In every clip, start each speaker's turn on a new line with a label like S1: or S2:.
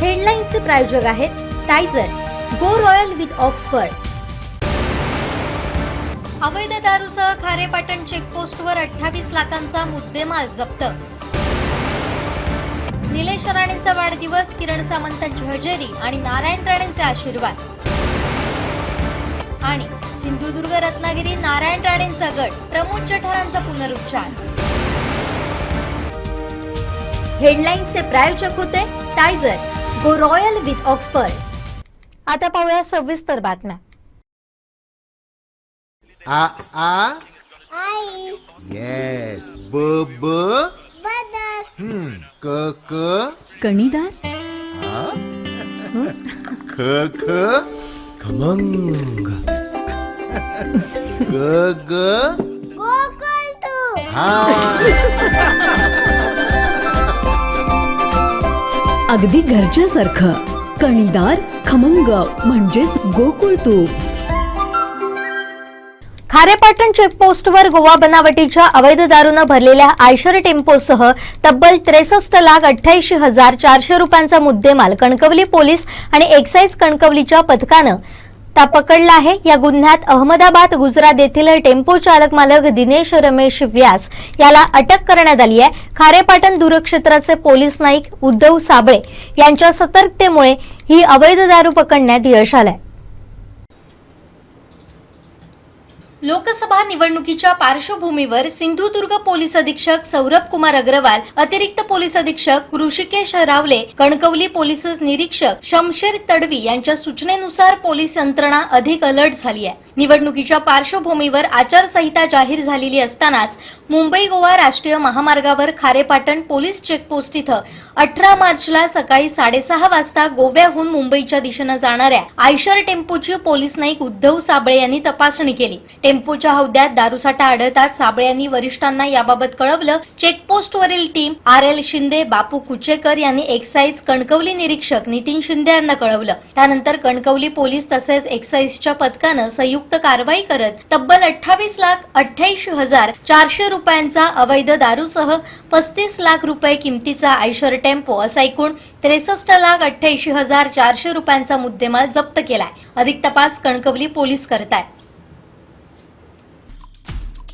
S1: हेडलाईन्सचे प्रायोजक आहेत टायझर गो रॉयल विथ ऑक्सफर्ड. अवैध दारूसह खारेपाटण चेकपोस्टवर अठ्ठावीस लाखांचा मुद्देमाल जप्त. निलेश राणेंचा वाढदिवस किरण सामंतांची हजेरी आणि नारायण राणेंचे आशीर्वाद. आणि सिंधुदुर्ग रत्नागिरी नारायण राणेंचा गट प्रमोद जठारांचा पुनरुच्चार. हेडलाईन्सचे प्रायोजक होते टायझर गो रॉयल विथ ऑक्सफर्ड. आता पाहूया सविस्तर बातम्या.
S2: आ आ?
S3: आई.
S2: येस ब ब?
S3: बदक.
S2: हम्म. क क?
S4: कणीदार
S2: आ ख ख? खमंग. ग ग?
S3: गोकुळ तू.
S2: हा.
S4: अगदी घरच्यासारखं. कणीदार खमंग म्हणजेच गोकुळ तूप.
S1: खारेपाटण चेकपोस्टवर गोवा बनावटीच्या अवैध दारूनं भरलेल्या आयशर टेम्पोसह तब्बल त्रेसष्ट लाख अठ्ठ्याऐंशी हजार चारशे रुपयांचा मुद्देमाल कणकवली पोलीस आणि एक्साईज कणकवलीच्या पथकानं ता पकडला आहे. या गुन्ह्यात अहमदाबाद गुजरात येथील टेम्पो चालक मालक दिनेश रमेश व्यास याला अटक करण्यात आली आहे. खारेपाटण दूरक्षेत्राचे पोलीस नाईक उद्धव साबळे यांच्या सतर्कतेमुळे ही अवैध दारू पकडण्यात यश आलंय. लोकसभा निवडणुकीच्या पार्श्वभूमीवर सिंधुदुर्ग पोलीस अधीक्षक सौरभ कुमार अग्रवाल अतिरिक्त पोलीस अधीक्षक ऋषिकेश रावले कणकवली पोलीस निरीक्षक शमशेर तडवी यांच्या सूचनेनुसार पोलीस यंत्रणा अधिक अलर्ट झाली आहे. निवडणुकीच्या पार्श्वभूमीवर आचारसंहिता जाहीर झालेली असतानाच मुंबई गोवा राष्ट्रीय महामार्गावर खारेपाटण पोलीस चेकपोस्ट इथं अठरा मार्चला सकाळी साडेसहा वाजता गोव्याहून मुंबईच्या दिशेनं जाणाऱ्या आयशर टेम्पोची पोलीस नाईक उद्धव साबळे यांनी तपासणी केली. टेम्पोच्या हौद्यात दारूसाठा आढळतात साबळे यांनी वरिष्ठांना याबाबत कळवलं. चेकपोस्टवरील team R L Shinde Bapu Kuchekar यांनी एक्साईज कणकवली निरीक्षक नितीन शिंदे यांना कळवलं. त्यानंतर कणकवली पोलीस तसेच एक्साईजच्या पथकानं संयुक्त कारवाई करत तब्बल अठ्ठावीस लाख अठ्ठ्याऐंशी हजार चारशे रुपयांचा अवैध दारूसह पस्तीस लाख रुपये किमतीचा आयशर टेम्पो असा एकूण त्रेसष्ट लाख अठ्ठ्याऐंशी हजार चारशे रुपयांचा मुद्देमाल जप्त केलाय. अधिक तपास कणकवली पोलीस करतायत.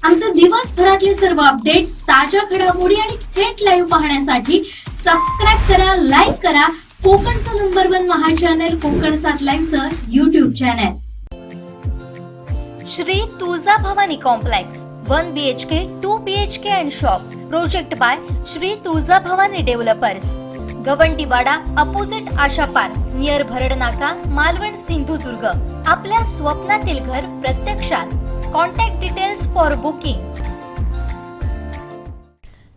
S5: आमचे दिवसभरातले सर्व अपडेट्स ताज्या घडामोडी आणि थेट लाईव्ह पाहण्यासाठी सबस्क्राईब करा लाईक करा. कोकणचं number one Maha channel Konkan सात लाईव्हचं YouTube channel
S1: Shri Tuljabhavani complex one B H K two B H K and shop project by Shri Tuljabhavani developers Gawandiwada opposite Asha park near Bharad Naka Malvan Sindhudurg. आपल्या स्वप्नातील घर प्रत्यक्षात. Contact details for booking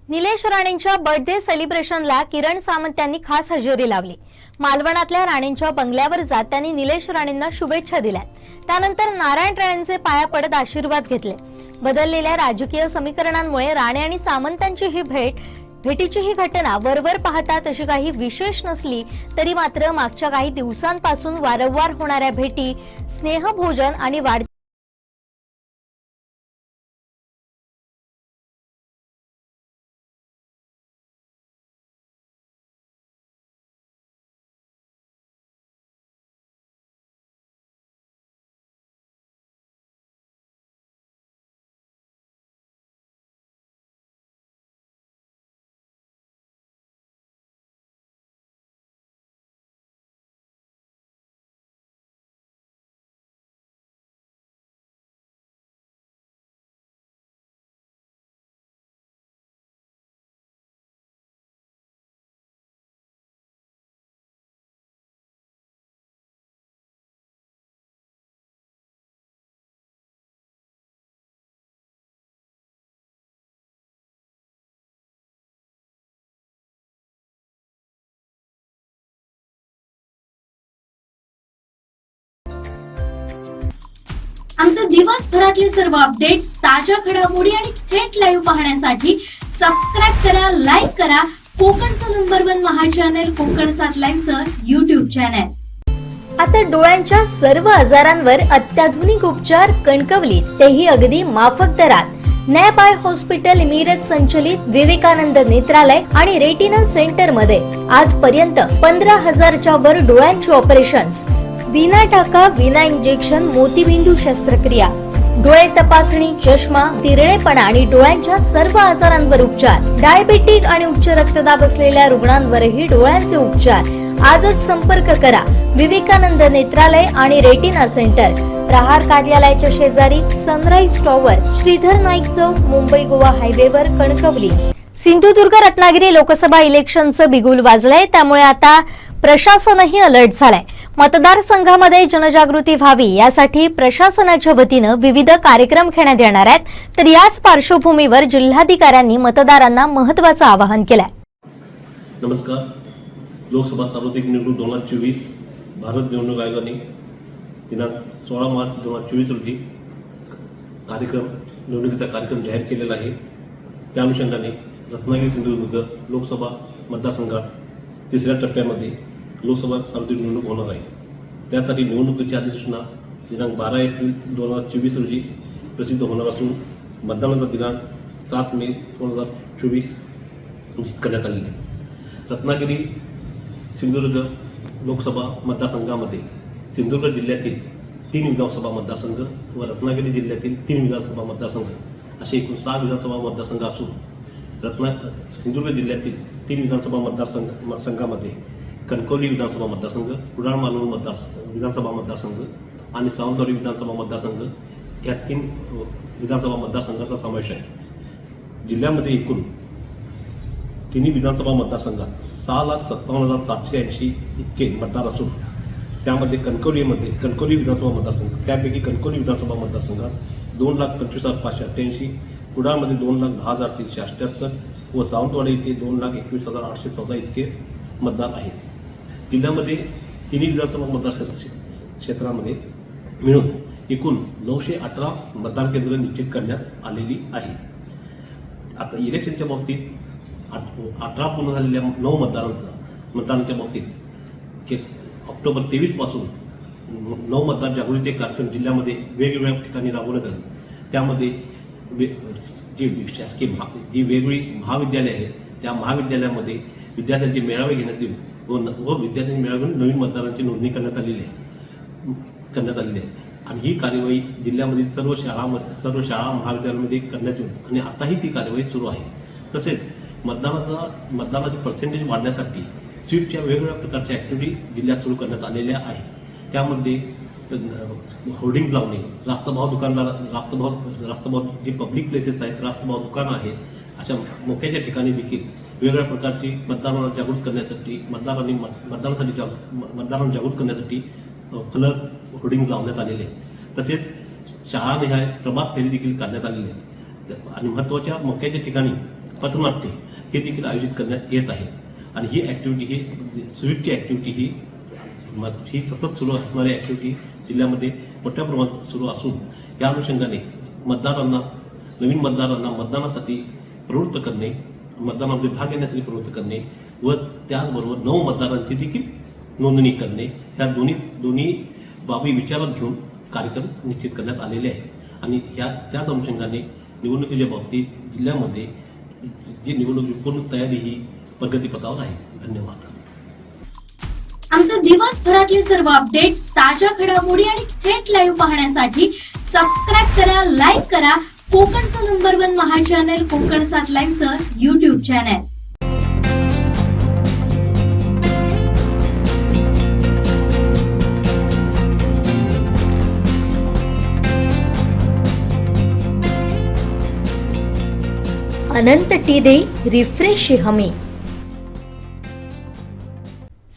S1: Nilesh राणेंच्या birthday सेलिब्रेशनला किरण सामंत यांनी खास हजेरी लावली. मालवणातल्या राणेंच्या बंगल्यावर जात त्यांनी निलेश राणेंना शुभेच्छा दिल्या. त्यानंतर नारायण राणेंचे पाया पडत आशीर्वाद घेतले. बदललेल्या राजकीय समीकरणांमुळे राणे आणि सामंतांची ही भेट भेटीची ही घटना वरवर पाहता तशी काही विशेष नसली तरी मात्र मागच्या काही दिवसांपासून वारंवार होणाऱ्या भेटी स्नेहभोजन आणि वाढ
S5: आमचे दिवसभरातले सर्व अपडेट्स ताज्या घडामोडी आणि थेट लाईव्ह पाहण्यासाठी सबस्क्राईब करा लाईक करा. कोकणचं number one Maha channel Konkan सात लाईव्हचं युट्यूब चॅनल
S1: आता डोळ्यांच्या सर्व आजारांवर अत्याधुनिक उपचार कणकवलीत तेही अगदी माफक दरात. नॅप हॉस्पिटल मिरज संचलित विवेकानंद नेत्रालय आणि रेटिना सेंटरमध्ये आजपर्यंत पंधरा हजारच्या वर डोळ्यांची ऑपरेशन्स विना टाका विना इंजेक्शन मोतीबिंदू शस्त्रक्रिया. डोळे तपासणी चष्मा तिरळेपणा आणि डोळ्यांच्या सर्व आजारांवर उपचार. डायबेटिक आणि उच्च रक्तदाब असलेल्या रुग्णांवरही डोळ्यांचे उपचार. आजच संपर्क करा. विवेकानंद नेत्रालय आणि रेटिना सेंटर. प्रहार कार्यालयाच्या शेजारी सनराईज टॉवर श्रीधर नाईक चौक मुंबई गोवा हायवेवर कणकवली. सिंधुदुर्ग रत्नागिरी लोकसभा इलेक्शनचं बिगुल वाजलंय त्यामुळे आता प्रशासनही अलर्ट झालाय. मतदारसंघामध्ये जनजागृती व्हावी यासाठी प्रशासनाच्या वतीनं विविध कार्यक्रम घेण्यात येणार आहेत. तर याच पार्श्वभूमीवर जिल्हाधिकाऱ्यांनी मतदारांना महत्वाचं आवाहन केलंय.
S6: नमस्कार. लोकसभा सार्वत्रिक निवडणूक दोन हजार चोवीस भारत निवडणूक आयोगाने दिनांक सोळा मार्च दोन हजार चोवीस रोजी कार्यक्रम निवडणुकीचा कार्यक्रम जाहीर केलेला आहे. त्या अनुषंगाने रत्नागिरी सिंधुदुर्ग लोकसभा मतदारसंघात तिसऱ्या टप्प्यामध्ये लोकसभा सार्वत्रिक निवडणूक होणार आहे. त्यासाठी निवडणुकीची अधिसूचना दिनांक बारा एप्रिल दोन हजार चोवीस रोजी प्रसिद्ध होणार असून मतदानाचा दिनांक सात मे दोन हजार चोवीस निश्चित करण्यात आलेली आहे. रत्नागिरी सिंधुदुर्ग लोकसभा मतदारसंघामध्ये सिंधुदुर्ग जिल्ह्यातील तीन विधानसभा मतदारसंघ व रत्नागिरी जिल्ह्यातील तीन विधानसभा मतदारसंघ असे एकूण सहा विधानसभा मतदारसंघ असून रत्ना सिंधुदुर्ग जिल्ह्यातील तीन विधानसभा मतदारसंघ म- संघामध्ये कणकवली विधानसभा मतदारसंघ कुडाळ मालवण मतदार विधानसभा मतदारसंघ आणि सावंतवाडी विधानसभा मतदारसंघ या तीन विधानसभा मतदारसंघाचा समावेश आहे. जिल्ह्यामध्ये एकूण तिन्ही विधानसभा मतदारसंघात सहा लाख सत्तावन्न हजार सातशे ऐंशी इतके मतदार असून त्यामध्ये कणकवलीमध्ये कणकवली विधानसभा मतदारसंघ त्यापैकी कणकवली विधानसभा मतदारसंघात दोन लाख पंचवीस हजार पाचशे अठ्ठ्याऐंशी कुडाळमध्ये दोन लाख दहा हजार तीनशे अठ्ठ्याहत्तर व सावंतवाडी इथे दोन लाख एकवीस हजार आठशे चौदा इतके मतदार आहेत. जिल्ह्यामध्ये तिन्ही विधानसभा मतदार क्षेत्रामध्ये मिळून एकूण नऊशे अठरा मतदान केंद्र निश्चित करण्यात आलेली आहे. आता इलेक्शनच्या बाबतीत आठ अठरा पूर्ण झालेल्या नऊ मतदारांचा मतदानाच्या बाबतीत के ऑक्टोबर तेवीसपासून नऊ मतदार जागृती कार्यक्रम जिल्ह्यामध्ये वेगवेगळ्या ठिकाणी राबवण्यात आले त्यामध्ये वे जे शासकीय महा जी वेगवेगळी महाविद्यालय आहेत त्या महाविद्यालयामध्ये विद्यार्थ्यांचे मेळावे घेण्यात येऊन व न- व विद्यार्थ्यांच्या मेळाव्यातून नवीन मतदारांची नोंदणी करण्यात आलेली आहे. करण्यात आलेली आहे. आणि ही कार्यवाही जिल्ह्यामधील सर्व शाळा सर्व शाळा महाविद्यालयामध्ये करण्यात येऊन आणि आताही ती कार्यवाही सुरू आहे. तसेच मतदानाचा मतदानाचे पर्सेंटेज वाढण्यासाठी स्वीपच्या वेगवेगळ्या प्रकारच्या ॲक्टिव्हिटी जिल्ह्यात सुरू करण्यात आलेल्या आहे त्यामध्ये होर्डिंग लावणे रास्तभाव दुकानदार रास्तभाव रास्तभाव जे पब्लिक प्लेसेस आहेत रास्तभाव दुकानं आहेत अशा मोक्याच्या ठिकाणी देखील वेगवेगळ्या प्रकारची मतदारांना जागृत करण्यासाठी मतदारांनी मतदारांसाठी मतदानासाठी जाग म- मतदारांना जागृत करण्यासाठी फलक होर्डिंग लावण्यात आलेले आहेत. तसेच शाळानिहाय प्रभात फेरी देखील काढण्यात आलेली आहे आणि महत्त्वाच्या मक्याच्या ठिकाणी पथनाट्य हे देखील आयोजित करण्यात येत आहे. आणि ही ॲक्टिव्हिटी ही स्वीटची ॲक्टिव्हिटी ही ही सतत सुरू असणारी ॲक्टिव्हिटी जिल्ह्यामध्ये मोठ्या प्रमाणात सुरू असून या अनुषंगाने मतदारांना नवीन मतदारांना मतदानासाठी प्रवृत्त करणे मतदानामध्ये भाग घेण्यासाठी प्रवृत्त करणे व त्याचबरोबर नऊ मतदारांची देखील नोंदणी करणे. ह्या दोन्ही दोन्ही बाबी विचारात घेऊन कार्यक्रम निश्चित करण्यात आलेले आहेत. आणि या त्याच अनुषंगाने निवडणुकीच्या बाबतीत जिल्ह्यामध्ये जी निवडणूक पूर्ण तयारी ही प्रगतीपथावर आहे. धन्यवाद.
S5: आमचे दिवसभरातले सर्व अपडेट्स ताज्या घडामोडी आणि थेट लाईव्ह पाहण्यासाठी सबस्क्राईब करा लाईक करा कोकणचं number one Maha channel Konkan सात लाईनचं युट्यूब चॅनल
S1: अनंत टी दे रिफ्रेश हमी.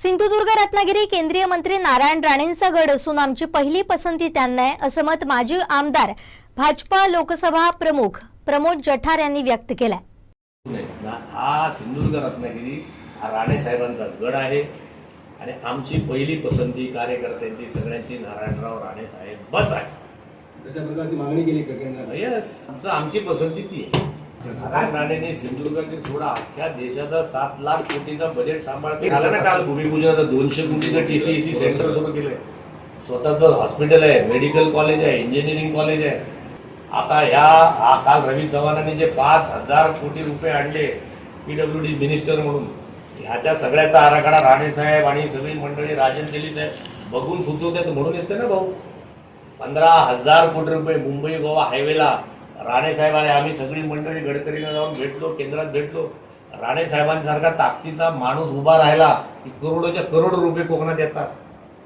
S1: सिंधुदुर्ग रत्नागिरी केंद्रीय मंत्री नारायण राणेंचा गड असून आमची पहिली पसंती त्यांना आहे असं मत माजी आमदार भाजपा लोकसभा प्रमुख प्रमोद जठार यांनी व्यक्त केलंय.
S7: हा सिंधुदुर्ग रत्नागिरी हा राणे साहेबांचा गड आहे. आणि आमची पहिली पसंती कार्यकर्त्यांची सगळ्यांची नारायणराव राणे साहेब बस आहे.
S8: तशा प्रकारची मागणी केली का
S7: यस आमचं आमची पसंती ती आहे. नारायण राणेने सिंधुदुर्गातील सोडा अख्ख्या देशाचा सात लाख कोटीचं बजेट सांभाळते झालं ना काल? भूमिपूजनाचं दोनशे कोटीचं टीसीईसी सेंटर सुरू केलंय. स्वतःचं हॉस्पिटल आहे मेडिकल कॉलेज आहे इंजिनिअरिंग कॉलेज आहे. आता ह्या हा काल रवी चव्हाणांनी जे पाच हजार कोटी रुपये आणले पीडब्ल्यू डी मिनिस्टर म्हणून ह्याच्या सगळ्याचा आराखडा राणे साहेब आणि सगळी मंडळी राजन दिली साहेब बघून सुचवतात म्हणून येते ना भाऊ. पंधरा हजार कोटी रुपये मुंबई गोवा हायवेला राणे साहेब आणि आम्ही सगळी मंडळी गडकरीला जाऊन भेटलो केंद्रात भेटलो. राणे साहेबांसारखा ताकदीचा माणूस उभा राहिला की करोडोच्या करोड रुपये कोकणात येतात.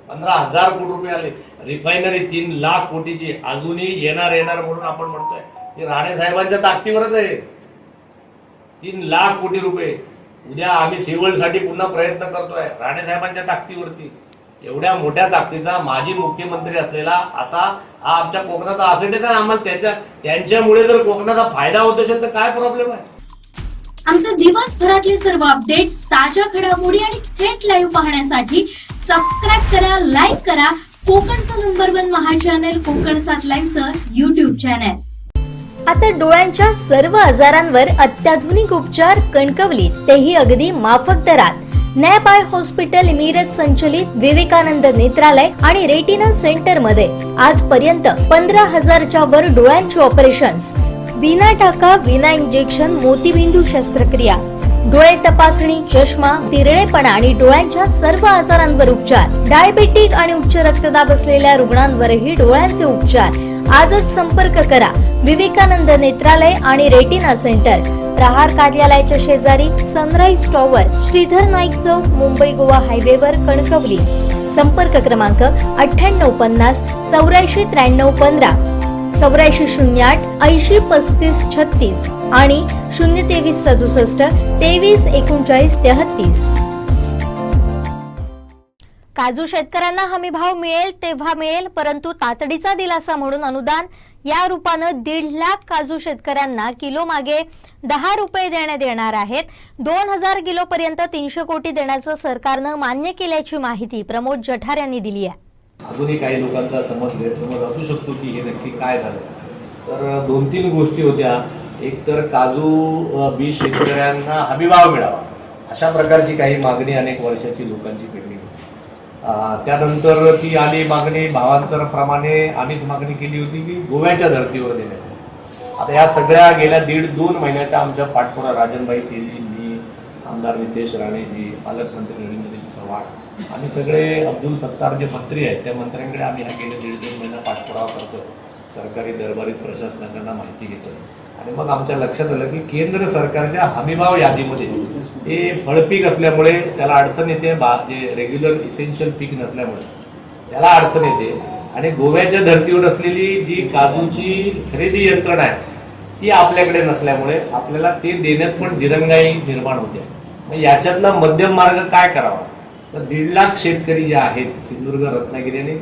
S7: पंधरा हजार कोटी रुपये आले. रिफायनरी तीन लाख कोटीची अजूनही येणार येणार म्हणून आपण म्हणतोय. ते राणे साहेबांच्या ताकदीवरच आहे. तीन लाख कोटी रुपये. उद्या आम्ही सिव्हलसाठी पुन्हा प्रयत्न करतोय राणे साहेबांच्या ताकदीवरती. एवढ्या मोठ्या ताकदीचा माजी मुख्यमंत्री असलेला असा हा आमच्या कोकणाचा असेल तर आम्हाला त्याच्या त्यांच्यामुळे जर कोकणाचा फायदा होत असेल तर काय प्रॉब्लेम आहे?
S5: आमचे दिवसभरातले सर्व अपडेट्स ताज्या घडामोडी आणि थेट लाईव्ह पाहण्यासाठी सबस्क्राईब करा लाईक करा. कोकणचं number one Maha channel Konkan सात लाईव्हचं युट्यूब चॅनल
S1: आता डोळ्यांच्या सर्व आजारांवर अत्याधुनिक उपचार कणकवलीत तेही अगदी माफक दरात. नॅप आय हॉस्पिटल मिरज संचलित विवेकानंद नेत्रालय आणि रेटिना सेंटरमध्ये आजपर्यंत पंधरा हजारच्या वर डोळ्यांची ऑपरेशन्स विना टाका विना इंजेक्शन मोतीबिंदू शस्त्रक्रिया. डोळे तपासणी चष्मा तिरळेपणा आणि डोळ्यांच्या सर्व आजारांवर उपचार. डायबेटिक आणि उच्च रक्तदाब असलेल्या रुग्णांवरही डोळ्यांचे उपचार. आजच संपर्क करा. विवेकानंद नेत्रालय आणि रेटिना सेंटर. प्रहार कार्यालयाच्या शेजारी सनराईज टॉवर श्रीधर नाईक चौक मुंबई गोवा हायवेवर कणकवली. संपर्क क्रमांक अठ्ठ्याण्णव पन्नास चौऱ्याऐंशी त्र्याण्णव पंधरा. चौऱ्याऐंशी शून्य आठ ऐंशी पस्तीस छत्तीस आणि शून्य तेवीस सदुसष्ट तेवीस एकोणचाळीस तेहत्तीस काजू शेतकऱ्यांना हमी भाव मिळेल तेव्हा मिळेल परंतु तातडीचा दिलासा म्हणून अनुदान या रूपानं दीड लाख काजू शेतकऱ्यांना किलो मागे दहा रुपये देण्यात येणार आहेत. दोन हजार किलो पर्यंत तीनशे कोटी देण्याचं सरकारनं मान्य केल्याची माहिती प्रमोद जठार यांनी दिली आहे.
S7: अजूनही काही लोकांचा समज गैरसमज असू शकतो की हे नक्की काय झालं. तर दोन तीन गोष्टी होत्या. एक तर काजू बी शेतकऱ्यांना हमीभाव मिळावा. अशा प्रकारची काही मागणी अनेक वर्षाची लोकांची पेंडिंग त्यानंतर ती आली मागणी भावांतरप्रमाणे आम्हीच मागणी केली होती की गोव्याच्या धर्तीवर देण्यात आता या सगळ्या गेल्या दीड दोन महिन्याच्या आमच्या पाठपुरा राजनबाई तेली मी आमदार नितेश राणेजी पालकमंत्री रवींद्रजी चव्हाण आम्ही सगळे अब्दुल सत्तार जे मंत्री आहेत त्या मंत्र्यांकडे आम्ही हा गेले दीड दोन महिना पाठपुरावा करतो सरकारी दरबारीत प्रशासनाकडनं माहिती घेतो आणि मग आमच्या लक्षात आलं की केंद्र सरकारच्या हमीभाव यादीमध्ये ते फळपीक असल्यामुळे त्याला अडचण येते बा जे रेग्युलर इसेन्शियल पीक नसल्यामुळे. त्याला अडचण येते. आणि गोव्याच्या धर्तीवर असलेली जी काजूची खरेदी यंत्रणा आहे ती आपल्याकडे नसल्यामुळे आपल्याला ते देण्यात पण दिरंगाई निर्माण होते. मग याच्यातला मध्यम मार्ग काय करावा? तर दीड लाख शेतकरी जे आहेत सिंधुदुर्ग रत्नागिरी आणि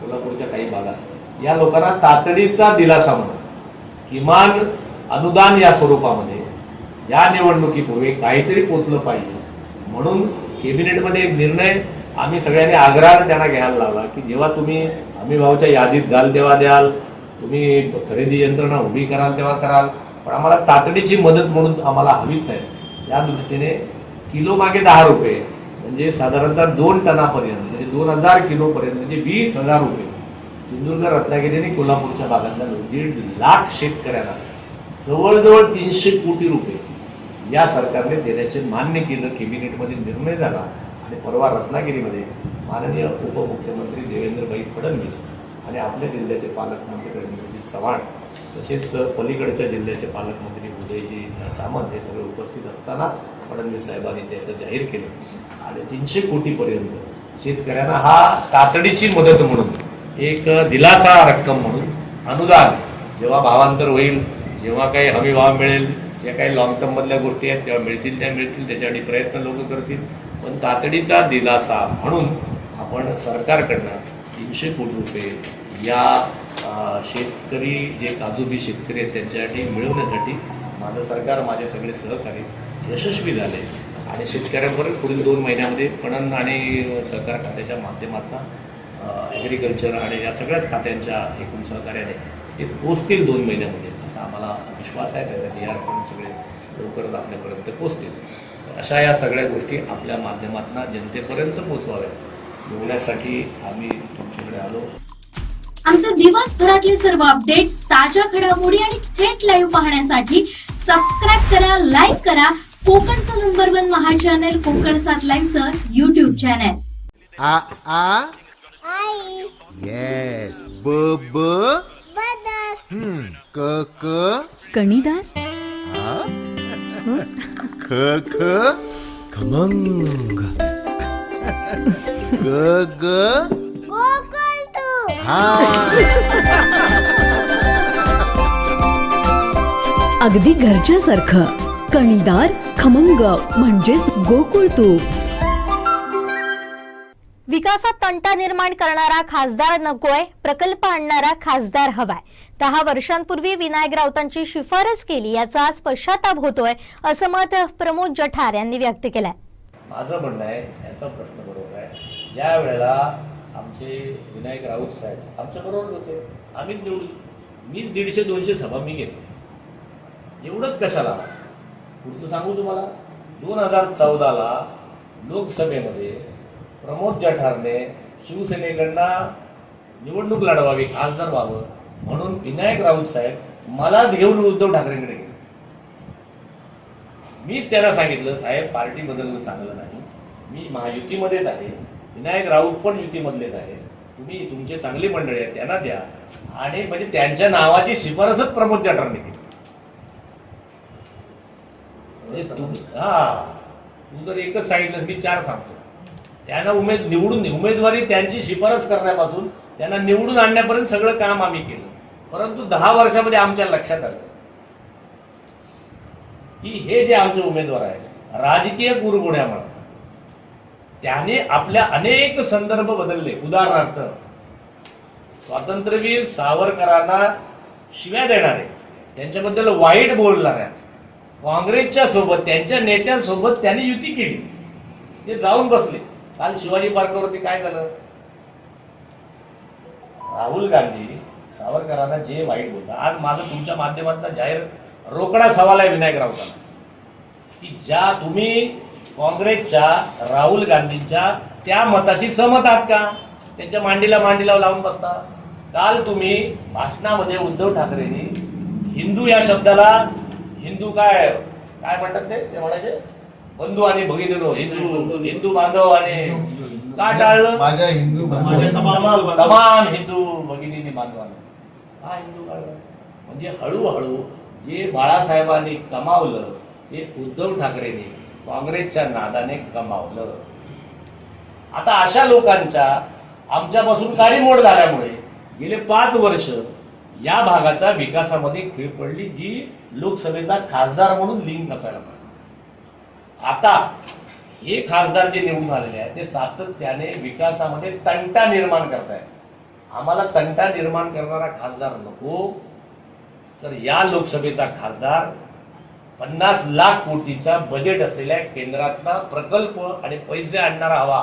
S7: कोल्हापूरच्या काही भागात या लोकांना तातडीचा दिलासा म्हणून किमान अनुदान या स्वरूपामध्ये या निवडणुकीपूर्वी काहीतरी पोचलं पाहिजे. म्हणून कॅबिनेटमध्ये एक निर्णय आम्ही सगळ्यांनी आग्रहाने त्यांना घ्यायला लावला की जेव्हा तुम्ही हमी भावाच्या यादीत जाल तेव्हा द्याल तुम्ही खरेदी यंत्रणा उभी कराल तेव्हा कराल पण आम्हाला तातडीची मदत म्हणून आम्हाला हवीच आहे. या दृष्टीने किलो मागे दहा रुपये म्हणजे साधारणतः दोन टनापर्यंत म्हणजे दोन हजार किलोपर्यंत म्हणजे वीस हजार रुपये. सिंधुदुर्ग रत्नागिरी आणि कोल्हापूरच्या भागातल्या दीड लाख शेतकऱ्यांना जवळजवळ तीनशे कोटी रुपये या सरकारने देण्याचे मान्य केलं कॅबिनेटमध्ये निर्णय झाला आणि परवा रत्नागिरीमध्ये माननीय उपमुख्यमंत्री देवेंद्रभाई फडणवीस आणि आपल्या जिल्ह्याचे पालकमंत्री रवींद्रजी चव्हाण तसेच पलीकडच्या जिल्ह्याचे पालकमंत्री उदयजी सामंत हे सगळे उपस्थित असताना फडणवीस साहेबांनी त्याचं जाहीर केलं. साडेतीनशे तीनशे कोटीपर्यंत. शेतकऱ्यांना हा तातडीची मदत म्हणून एक दिलासा रक्कम म्हणून अनुदान जेव्हा भावांतर होईल जेव्हा काही हमी भाव मिळेल ज्या काही लॉंग टर्म मधल्या गोष्टी आहेत तेव्हा मिळतील त्या मिळतील त्याच्यासाठी प्रयत्न लोक करतील. पण तातडीचा दिलासा म्हणून आपण सरकारकडनं तीनशे कोटी रुपये या शेतकरी जे काजूबी शेतकरी आहेत त्यांच्यासाठी मिळवण्यासाठी माझं सरकार माझे सगळे सहकारी यशस्वी झाले. आणि शेतकऱ्यांवर पुढील दोन महिन्यामध्ये पणन आणि सहकार खात्याच्या माध्यमातून ॲग्रिकल्चर आणि या सगळ्याच खात्यांच्या एकूण सहकार्याने ते पोचतील दोन महिन्यामध्ये असा आम्हाला विश्वास आहे. त्याचा या पण सगळे लवकरच आपल्यापर्यंत पोचतील. अशा या सगळ्या गोष्टी आपल्या माध्यमातून जनतेपर्यंत पोचवाव्यात. एवढ्यासाठी आम्ही तुमच्याकडे आलो.
S5: आमचे दिवसभरातले सर्व अपडेट्स ताज्या घडामोडी आणि थेट लाईव्ह पाहण्यासाठी सबस्क्राईब करा लाईक करा कोकणचं number one Maha channel Konkan सात लाईनचं युट्यूब चॅनल
S2: आ आ?
S3: आई.
S2: येस ब ब?
S3: बदक.
S2: हम्म. क क?
S4: कणीदार?
S2: हा? ख ख? खमंग. ग ग?
S3: तू.
S2: हा.
S4: अगदी घरच्यासारखं. कणीदार खमंग म्हणजेच गोकुळ तूप.
S1: विकासात तंटा निर्माण करणारा खासदार नकोय प्रकल्प आणणारा खासदार हवाय. दहा वर्षांपूर्वी विनायक राऊतांची शिफारस केली याचा आज पश्चाताप होतोय असं मत प्रमोद जठार यांनी व्यक्त केलंय.
S7: माझं म्हणणं आहे यांचा प्रश्न बरोबर आहे. ज्या वेळेला आमचे विनायक राऊत साहेब आमच्या बरोबर होते आम्हीच निवडून मीच दीडशे दोनशे सभा मी घेतली एवढंच कशाला? पुढचं सांगू तुम्हाला? दोन हजार चौदाला लोकसभेमध्ये प्रमोद जठारने शिवसेनेकडनं निवडणूक लढवावी खासदार व्हावं म्हणून विनायक राऊत साहेब मलाच घेऊन उद्धव ठाकरेंकडे गेले. मीच त्यांना सांगितलं साहेब पार्टी बदलणं चांगलं नाही. मी महायुतीमध्येच आहे. विनायक राऊत पण युतीमधलेच आहे. तुम्ही तुमचे चांगली मंडळी आहेत त्यांना द्या. आणि म्हणजे त्यांच्या नावाची शिफारसच प्रमोद जठारने केली. म्हणजे तू- हा. तू जर एकच सांगितलं मी चार सांगतो. त्यांना उमेद निवडून उमेदवारी त्यांची शिफारस करण्यापासून त्यांना निवडून आणण्यापर्यंत सगळं काम आम्ही केलं. परंतु दहा वर्षामध्ये आमच्या लक्षात आलं की हे जे आमचे उमेदवार आहेत राजकीय कुरघोड्यामुळे त्याने आपल्या अनेक संदर्भ बदलले. उदाहरणार्थ स्वातंत्र्यवीर सावरकरांना शिव्या देणारे त्यांच्याबद्दल वाईट बोलणाऱ्या काँग्रेसच्या सोबत त्यांच्या नेत्यांसोबत त्यांनी युती केली. ते जाऊन बसले. काल शिवाजी पार्कवरती काय झालं? राहुल गांधी सावरकरांना जे वाईट बोलतात. आज माझं तुमच्या माध्यमातून जाहीर रोकडा सवाल आहे विनायक राऊतांना. की ज्या तुम्ही काँग्रेसच्या राहुल गांधींच्या त्या मताशी सहमत आहात का? त्यांच्या मांडीला मांडीला लावून बसता. काल तुम्ही भाषणामध्ये उद्धव ठाकरेंनी हिंदू या शब्दाला हिंदू काय? काय म्हणतात ते? म्हणायचे? बंधू आणि भगिनीनो हिंदू हिंदू बांधव आणि का टाळलं?
S2: माझ्या हिंदू
S7: तमाम तमाम हिंदू भगिनींनी बांधवांना. हा हिंदू काढला म्हणजे हळूहळू जे बाळासाहेबांनी कमावलं ते उद्धव ठाकरेंनी काँग्रेसच्या नादाने कमावलं. आता अशा लोकांच्या आमच्यापासून काळी मोड झाल्यामुळे गेले पाच वर्ष या भागाच्या विकासामध्ये खीळ पडली जी लोकसभेचा खासदार म्हणून लिंक असायला पाहिजे. आता हे खासदार जे निवडून आलेले आहेत ते सातत्याने विकासामध्ये तंटा निर्माण करतायत. आम्हाला तंटा निर्माण करणारा खासदार नको. तर या लोकसभेचा खासदार पन्नास लाख कोटीचा बजेट असलेल्या केंद्रातला प्रकल्प आणि पैसे आणणारा हवा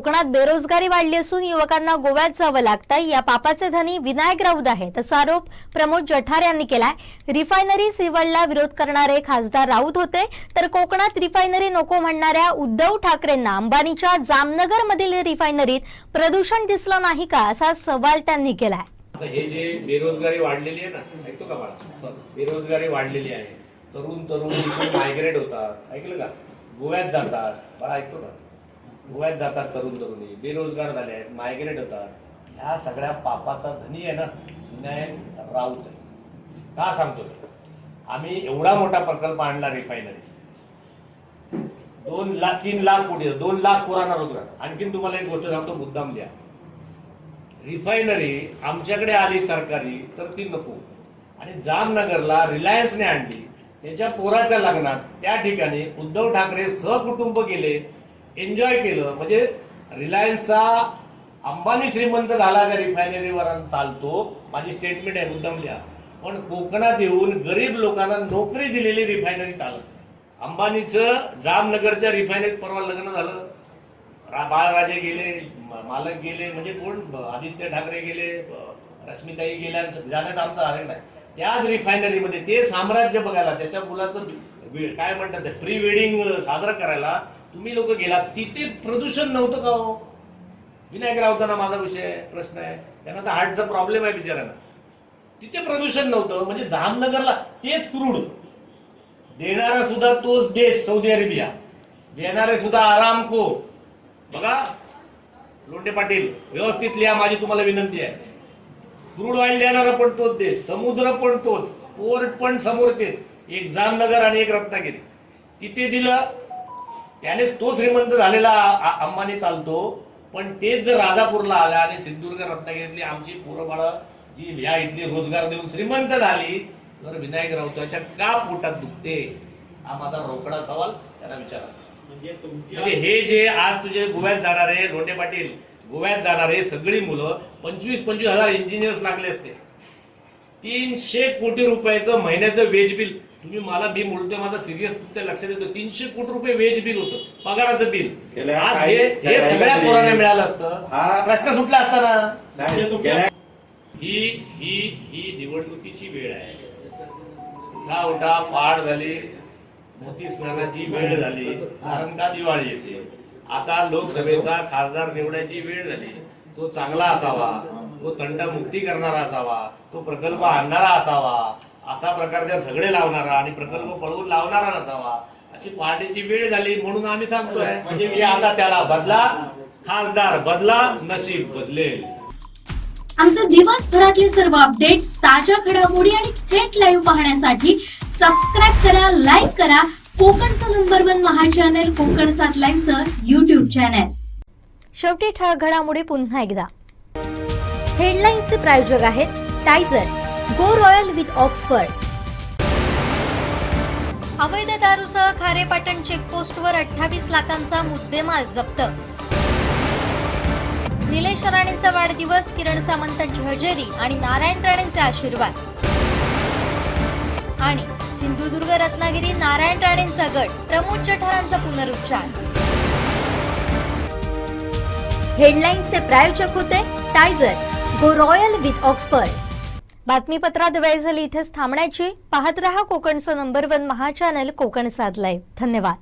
S1: कोकणात बेरोजगारी वाढली असून युवकांना गोव्यात जावं लागतंय. या पापाचे धनी विनायक राऊत आहेत. असा आरोप प्रमोद जठार यांनी केलाय. रिफायनरी सिवलला विरोध करणारे खासदार राऊत होते. तर कोकणात रिफायनरी नको म्हणणाऱ्या उद्धव ठाकरेंना अंबानीच्या जामनगर मधील रिफायनरीत प्रदूषण दिसलं नाही का असा सवाल त्यांनी केलाय.
S7: हे जे बेरोजगारी वाढलेली आहे ना ऐकतो का बाळा? बेरोजगारी वाढलेली आहे. तरुण तरुण मायग्रेट होतात. ऐकलं का? गोव्यात जातात. बाळा ऐकतो का? गोव्यात जातात तरुण तरुणी बेरोजगार झाले आहेत मायग्रेट होतात. ह्या सगळ्या पापाचा धनी आहे ना विनायक राऊत आहे. का सांगतो? आम्ही एवढा मोठा प्रकल्प आणला रिफायनरी दोन लाख तीन लाख कोटी दोन लाख पोरांना रोजगार आणखीन तुम्हाला एक गोष्ट सांगतो मुद्दाम द्या रिफायनरी आमच्याकडे आली सरकारी तर ती नको. आणि जामनगरला रिलायन्सने आणली. त्याच्या पोराच्या लग्नात त्या ठिकाणी उद्धव ठाकरे सहकुटुंब गेले एन्जॉय केलं. म्हणजे रिलायन्सचा अंबानी श्रीमंत झाला त्या रिफायनरीवर चालतो माझी स्टेटमेंट आहे मुद्दमल्या पण कोकणात येऊन गरीब लोकांना नोकरी दिलेली रिफायनरी चालत अंबानीचं जामनगरच्या रिफायनरीत परवा लग्न झालं. रा- बाळराजे गेले मालक गेले म्हणजे कोण? आदित्य ठाकरे गेले रश्मिताई गेल्या जाण्यात आमचा आले नाही. त्याच रिफायनरीमध्ये ते साम्राज्य बघायला त्याच्या मुलाचं काय म्हणतात प्री वेडिंग साजरं करायला तुम्ही लोक गेला तिथे प्रदूषण नव्हतं का हो? विनायक राऊतांना माझा विषय आहे, प्रश्न आहे. त्यांना तर हार्टचा प्रॉब्लेम आहे बिचाऱ्यांना. तिथे प्रदूषण नव्हतं म्हणजे जामनगरला तेच क्रूड. देणारा सुद्धा तोच देश सौदी अरेबिया. देणारे सुद्धा आरामको बघा लोंडे पाटील व्यवस्थित लिहा माझी तुम्हाला विनंती आहे. क्रूड ऑइल देणारा पण तोच देश समुद्र पण तोच पोर्ट पण समोरचेच. एक जामनगर आणि एक रत्नागिरी. तिथे दिलं त्यानेच तो श्रीमंत झालेला अंबानी चालतो. पण तेच जर राजापूरला आला आणि सिंधुदुर्ग रत्नागिरीतली आमची पोरं बाळं जी ह्या इथली रोजगार देऊन श्रीमंत झाली तर विनायक राऊताच्या का पोटात दुखते? हा माझा रोकडा सवाल त्यांना विचारा. म्हणजे हे जे आज तुझे गोव्यात जाणारे लोंढे पाटील गोव्यात जाणारे सगळी मुलं पंचवीस पंचवीस हजार इंजिनियर्स लागले असते. तीनशे कोटी रुपयाचं महिन्याचं वेज बिल तुम्ही मला मी बोलतोय माझा सिरियस तुमच्या लक्षात येतो. तीनशे कोटी रुपये वेज बिल होतं. पगाराचं बिल आज हे हे सगळ्या पोरांना मिळालं असतं. प्रश्न सुटला असता ना?
S9: नाही, गेल्या
S7: ही ही ही निवडणुकीची वेळ आहे. उठा उठा पहाड झाली. मोती स्नानाची वेळ झाली. कारण का दिवाळी येते. आता लोकसभेचा खासदार निवडायची वेळ झाली. तो चांगला असावा. तो तंटमुक्ती करणारा असावा. तो प्रकल्प आणणारा असावा. असा प्रकारचे झगडे लावणारा आणि प्रकल्प पळवून लावणारा नसावा अशी पहाटेची वेळ झाली म्हणून आम्ही सांगतोय. म्हणजे की आता त्याला बदला खासदार बदला नशीब बदलेल.
S5: आमचे दिवसभरातले सर्व अपडेट्स ताज्या घडामोडी आणि थेट लाईव्ह पाहण्यासाठी सबस्क्राईब करा लाईक करा. कोकणचं number one Maha channel Konkan सात लाईनचं युट्यूब चॅनल
S1: शेवटी ठळक घडामोडी पुन्हा एकदा. हेडलाईन्सचे प्रायोजक आहेत टायझर गो रॉयल विथ ऑक्सफर्ड. अवैध दारूसह खारेपाटण चेकपोस्टवर अठ्ठावीस लाखांचा मुद्देमाल जप्त. निलेश राणेंचा वाढदिवस किरण सामंतांची हजेरी आणि नारायण राणेंचे आशीर्वाद. आणि सिंधुदुर्ग रत्नागिरी नारायण राणेंचा गट प्रमोद जठारांचा पुनरुच्चार. हेडलाईन्सचे प्रायोजक होते टायझर गो रॉयल विथ ऑक्सफर्ड. बातमीपत्रात वेळ झाली इथेच थांबण्याची. पाहत रहा कोकणचं number one Maha channel Konkan साधलाय. धन्यवाद.